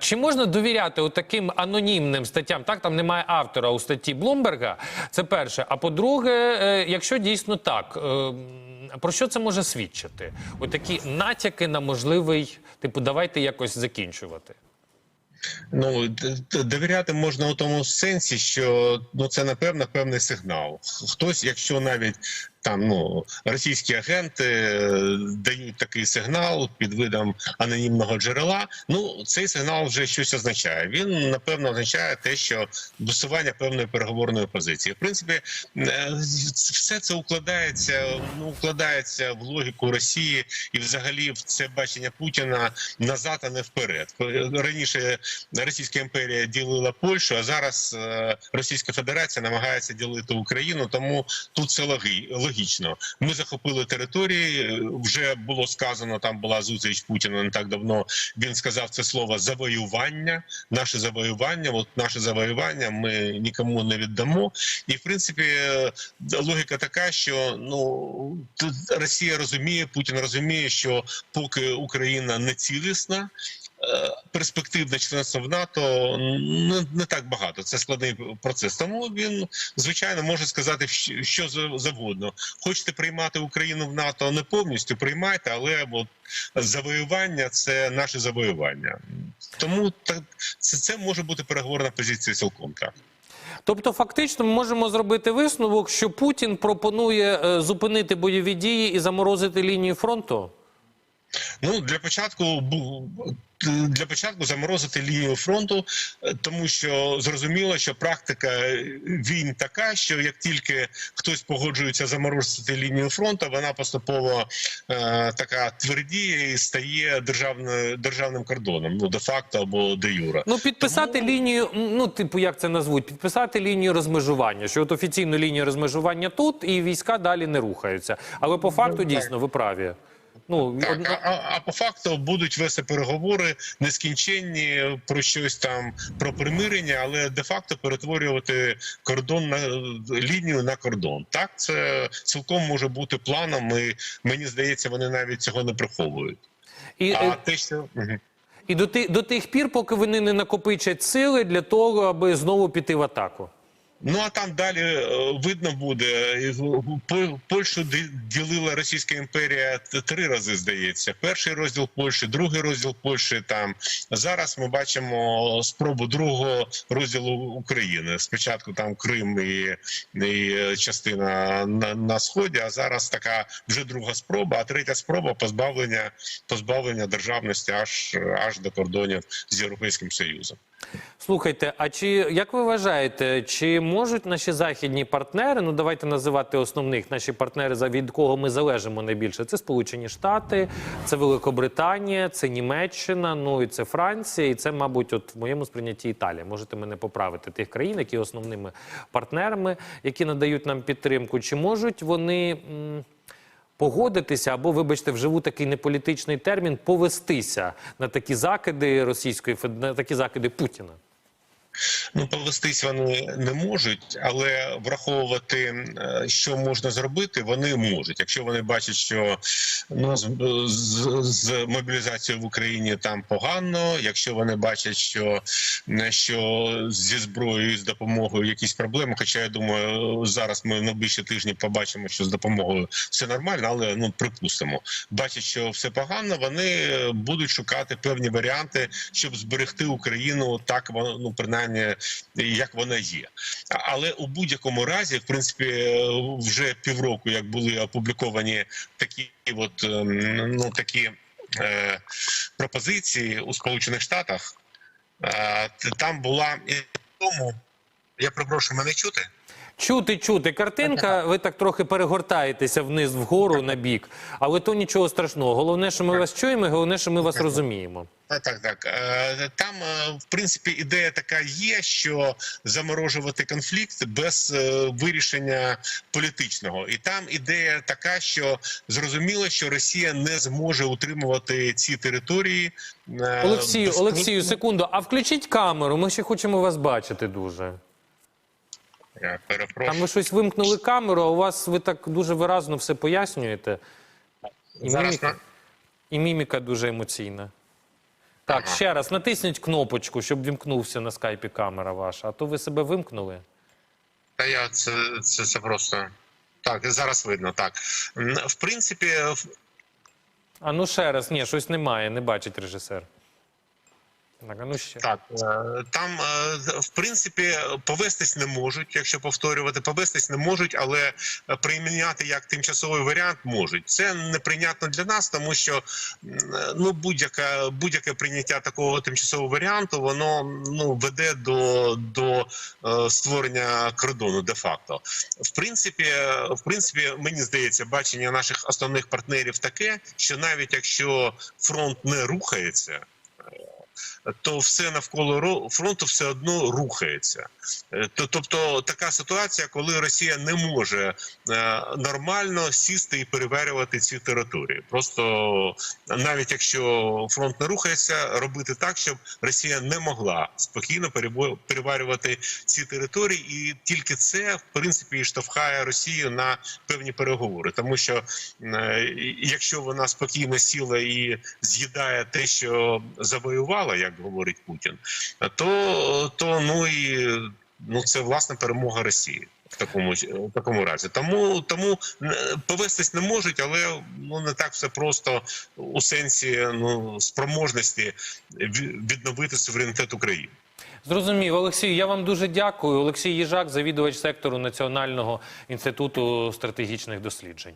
Чи можна довіряти таким анонімним статтям? Так, там немає автора у статті Блумберга. Це перше. А по-друге, е, якщо дійсно так, е, про що це може свідчити? От такі натяки на можливий, типу, давайте якось закінчувати. Ну довіряти можна у тому сенсі, що ну це напевно певний сигнал. Хтось, якщо навіть там ну російські агенти е, дають такий сигнал під видом анонімного джерела. Ну цей сигнал вже щось означає. Він напевно означає те, що висування певної переговорної позиції. В принципі, е, все це укладається. Ну укладається в логіку Росії і, взагалі, в це бачення Путіна назад, а не вперед. Раніше Російська імперія ділила Польщу, а зараз е, Російська Федерація намагається ділити Україну. Тому тут це логи- логічно. Ми захопили території. е, Вже було сказано. Там була зустріч Путіна не так давно. Він сказав це слово завоювання. Наше завоювання. От наше завоювання ми нікому не віддамо. І в принципі е, логіка така, що ну тут Росія розуміє, Путін розуміє, що поки Україна не цілісна. Е, Перспективне членство в НАТО не, не так багато. Це складний процес. Тому він звичайно може сказати що- що за- завгодно. Хочете приймати Україну в НАТО не повністю приймайте, але от завоювання це наше завоювання. Тому так це, це може бути переговорна позиція цілком так. Тобто, фактично, ми можемо зробити висновок, що Путін пропонує е, зупинити бойові дії і заморозити лінію фронту. Ну для початку для початку заморозити лінію фронту, е, тому що зрозуміло, що практика війн така, що як тільки хтось погоджується заморозити лінію фронту, вона поступово е, така твердіє і стає державною державним кордоном. Ну де факто або де юра. Ну, підписати Тому- лінію, ну, типу, як це назвуть, підписати лінію розмежування, що от офіційну лінію розмежування тут, і війська далі не рухаються. Але по факту так. дійсно ви праві. Ну, Так, одна- а, а, а по факту будуть вести переговори нескінченні про щось там про примирення, але де-факто перетворювати кордон на лінію на кордон. Так, це цілком може бути планом. І мені здається, вони навіть цього не приховують. і, А е, те, що і до, ти, до тих пір, поки вони не накопичать сили для того, аби знову піти в атаку. Ну а там далі е, видно буде. Польщу ділила Російська імперія три рази. Здається, перший розділ Польщі, другий розділ Польщі. Там зараз ми бачимо спробу другого розділу України. Спочатку там Крим і, і частина на, на сході. А зараз така вже друга спроба. А третя спроба позбавлення позбавлення державності аж аж до кордонів з Європейським Союзом. Слухайте, а чи як ви вважаєте, чи можуть наші західні партнери, ну давайте називати основних наші партнери, за від кого ми залежимо найбільше? Це Сполучені Штати, це Великобританія, це Німеччина, ну і це Франція, і це, мабуть, от в моєму сприйнятті Італія. Можете мене поправити тих країн, які основними партнерами, які надають нам підтримку. Чи можуть вони? Погодитися або, вибачте, вживу такий неполітичний термін, повестися на такі закиди Російської на такі закиди Путіна. Ну, повестись вони не можуть, але враховувати, е, що можна зробити, вони можуть. Якщо вони бачать, що ну з, з, з мобілізацією в Україні там погано, якщо вони бачать, що, що зі зброєю з допомогою якісь проблеми. Хоча я думаю, зараз ми в найближчі тижні побачимо, що з допомогою все нормально, але ну припустимо, бачать, що все погано. Вони будуть шукати певні варіанти, щоб зберегти Україну так, ну принаймні, як вона є. Але у будь-якому разі, в принципі, вже півроку, як були опубліковані такі, от ем, ну такі е, пропозиції у Сполучених Штатах, е, там була і тому. Я прошу мене чути. Чути, чути. Картинка, ви так трохи перегортаєтеся вниз, вгору, на бік. Але то нічого страшного. Головне, що ми вас чуємо, головне, що ми вас розуміємо. Так, так, так. Е, Там, е, в принципі, ідея така є, що заморожувати конфлікт без е, вирішення політичного. І там ідея така, що зрозуміло, що Росія не зможе утримувати ці території. Олексію, Олексію, секунду. А включіть камеру. Ми ще хочемо вас бачити дуже. Перепрошую. Там ви щось вимкнули камеру, а у вас ви так дуже виразно все пояснюєте. І Зараз міміка, і міміка дуже емоційна. Так, Ага. ще раз натисніть кнопочку, щоб вімкнувся на скайпі камера ваша. А то ви себе вимкнули. Та я це, це, це просто так, зараз видно. Так в принципі, А ну ще раз, ні, щось немає, не бачить режисер. Ну ще. Так, е, там е, в принципі повестись не можуть, якщо повторювати, повестись не можуть, але е, прийняти як тимчасовий варіант можуть. Це неприйнятно для нас, тому що ну будь-яке будь-яке прийняття такого тимчасового варіанту, воно ну веде до, до створення кордону де-факто. В принципі, в принципі, мені здається, бачення наших основних партнерів таке, що навіть якщо фронт не рухається то все навколо фронту все одно рухається. Е, то- Тобто така ситуація, коли Росія не може е, нормально сісти і переварювати ці території. Просто навіть якщо фронт не рухається, робити так, щоб Росія не могла спокійно переварювати ці території, і тільки це в принципі і штовхає Росію на певні переговори, тому що е, якщо вона спокійно сіла і з'їдає те, що завоювала, як говорить Путін, то, то ну і ну це власне перемога Росії. В такому в такому разі, тому тому е, повестись не можуть, але ну не так все просто у сенсі ну спроможності відновити суверенітет України. Зрозумів, Олексій, я вам дуже дякую. Олексій Їжак, завідувач сектору Національного інституту стратегічних досліджень.